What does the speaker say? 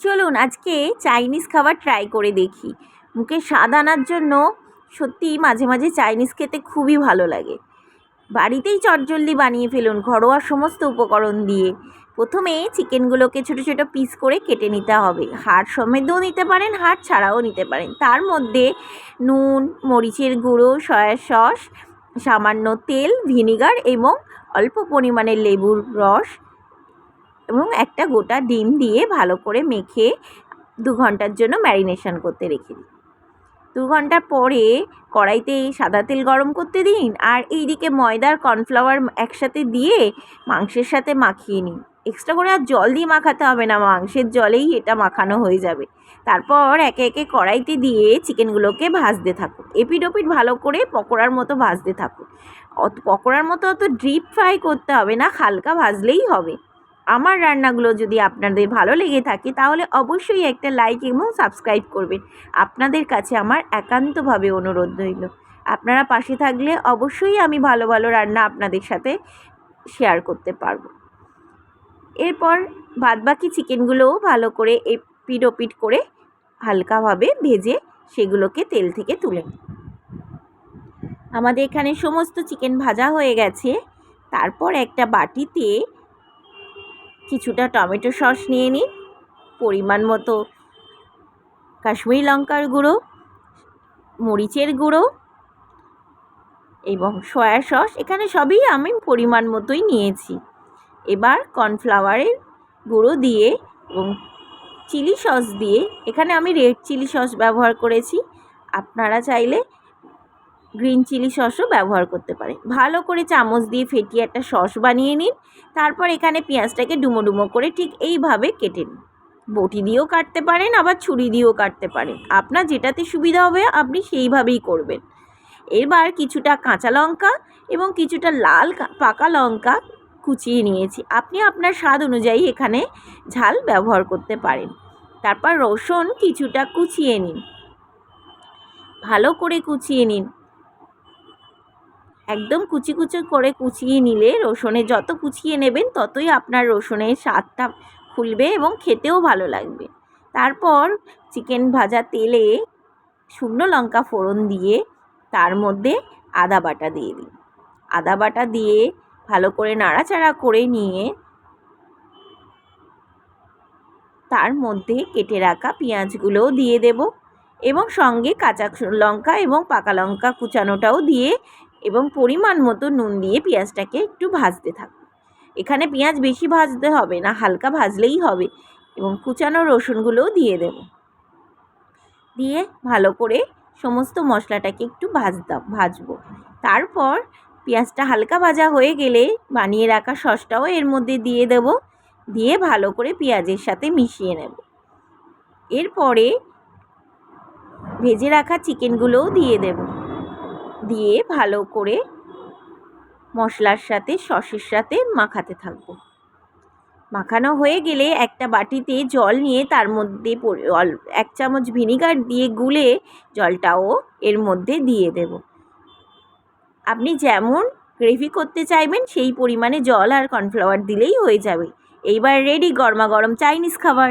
চলুন আজকে চাইনিজ খাবার ট্রাই করে দেখি। মুখে স্বাদ আনার জন্য সত্যিই মাঝে মাঝে চাইনিজ খেতে খুবই ভালো লাগে। বাড়িতেই চটজলদি বানিয়ে ফেলুন ঘরোয়া সমস্ত উপকরণ দিয়ে। প্রথমে চিকেনগুলোকে ছোটো ছোটো পিস করে কেটে নিতে হবে। হাড় সমেতও নিতে পারেন, হাড় ছাড়াও নিতে পারেন। তার মধ্যে নুন, মরিচের গুঁড়ো সয়া সস সামান্য তেল ভিনিগার এবং অল্প পরিমাণে লেবুর রস এবং একটা গোটা ডিম দিয়ে ভালো করে মেখে দু ঘণ্টার জন্য ম্যারিনেশন করতে রেখে দিই। দু ঘণ্টা পরে কড়াইতে সাদা তেল গরম করতে দিন আর এইদিকে ময়দার কর্নফ্লাওয়ার একসাথে দিয়ে মাংসের সাথে মাখিয়ে নিন। এক্সট্রা করে আর জল দিয়ে মাখাতে হবে না, মাংসের জলেই এটা মাখানো হয়ে যাবে। তারপর একে একে কড়াইতে দিয়ে চিকেনগুলোকে ভাজতে থাকুন। এপিট ওপিট ভালো করে পকোড়ার মতো ভাজতে থাকুন। অত, পকোড়ার মতো অত ডিপ ফ্রাই করতে হবে না, হালকা ভাজলেই হবে। আমার রান্নাগুলো যদি আপনাদের ভালো লেগে থাকে, তাহলে অবশ্যই একটা লাইক এবং সাবস্ক্রাইব করবেন। আপনাদের কাছে আমার একান্তভাবে অনুরোধ রইল। আপনারা পাশে থাকলে অবশ্যই আমি ভালো ভালো রান্না আপনাদের সাথে শেয়ার করতে পারব। এরপর বাদবাকি চিকেনগুলোও ভালো করে এপিট ওপিট করে হালকাভাবে ভেজে সেগুলোকে তেল থেকে তুলে আমাদের এখানে সমস্ত চিকেন ভাজা হয়ে গেছে। তারপর একটা বাটিতে কিছুটা টমেটো সস নিয়ে নিন পরিমাণ মতো কাশ্মীরি লঙ্কার গুঁড়ো, মরিচের গুঁড়ো এবং সয়া সস। এখানে সবই আমি পরিমাণ মতোই নিয়েছি। এবার কর্নফ্লাওয়ারের গুঁড়ো দিয়ে এবং চিলি সস দিয়ে, এখানে আমি রেড চিলি সস ব্যবহার করেছি। আপনারা চাইলে গ্রিন চিলি সসও ব্যবহার করতে পারেন। ভালো করে চামচ দিয়ে ফেটিয়ে একটা সস বানিয়ে নিন। তারপর এখানে পেঁয়াজটাকে ডুমো ডুমো করে ঠিক এইভাবে কেটে নিন। বটি দিয়েও কাটতে পারেন, আবার ছুরি দিয়েও কাটতে পারেন। আপনার যেটাতে সুবিধা হবে, আপনি সেইভাবেই করবেন। এবার কিছুটা কাঁচা লঙ্কা এবং কিছুটা লাল পাকা লঙ্কা কুচিয়ে নিয়েছি। আপনি আপনার স্বাদ অনুযায়ী এখানে ঝাল ব্যবহার করতে পারেন। তারপর রসুন কিছুটা কুচিয়ে নিন। ভালো করে কুচিয়ে নিন। একদম কুচি কুচি করে কুচিয়ে নিলে রসুনে যত কুচিয়ে নেবেন ততই আপনার রসুনের স্বাদটা খুলবে এবং খেতেও ভালো লাগবে। তারপর চিকেন ভাজা তেলে শুকনো লঙ্কা ফোড়ন দিয়ে তার মধ্যে আদা বাটা দিয়ে দিন। আদা বাটা দিয়ে ভালো করে নাড়াচাড়া করে নিয়ে তার মধ্যে কেটে রাখা পেঁয়াজগুলোও দিয়ে দেব এবং সঙ্গে কাঁচা লঙ্কা এবং পাকা লঙ্কা কুচানোটাও দিয়ে এবং পরিমাণ মতো নুন দিয়ে পেঁয়াজটাকে একটু ভাজতে থাকুন এখানে পেঁয়াজ বেশি ভাজতে হবে না, হালকা ভাজলেই হবে এবং কুচানো রসুনগুলোও দিয়ে দেব। দিয়ে ভালো করে সমস্ত মশলাটাকে একটু ভাজতাম ভাজবো। তারপর পেঁয়াজটা হালকা ভাজা হয়ে গেলে বানিয়ে রাখা সসটাও এর মধ্যে দিয়ে দেব। দিয়ে ভালো করে পেঁয়াজের সাথে মিশিয়ে নেব। এরপরে ভেজে রাখা চিকেনগুলোও দিয়ে দেব। দিয়ে ভালো করে মশলার সাথে, সসের সাথে মাখাতে থাকব। মাখানো হয়ে গেলে একটা বাটিতে জল নিয়ে তার মধ্যে এক চামচ ভিনিগার দিয়ে গুলে জলটাও এর মধ্যে দিয়ে দেব। আপনি যেমন গ্রেভি করতে চাইবেন, সেই পরিমাণে জল আর কর্নফ্লাওয়ার দিলেই হয়ে যাবে। এইবার রেডি গরমা গরম চাইনিজ খাবার।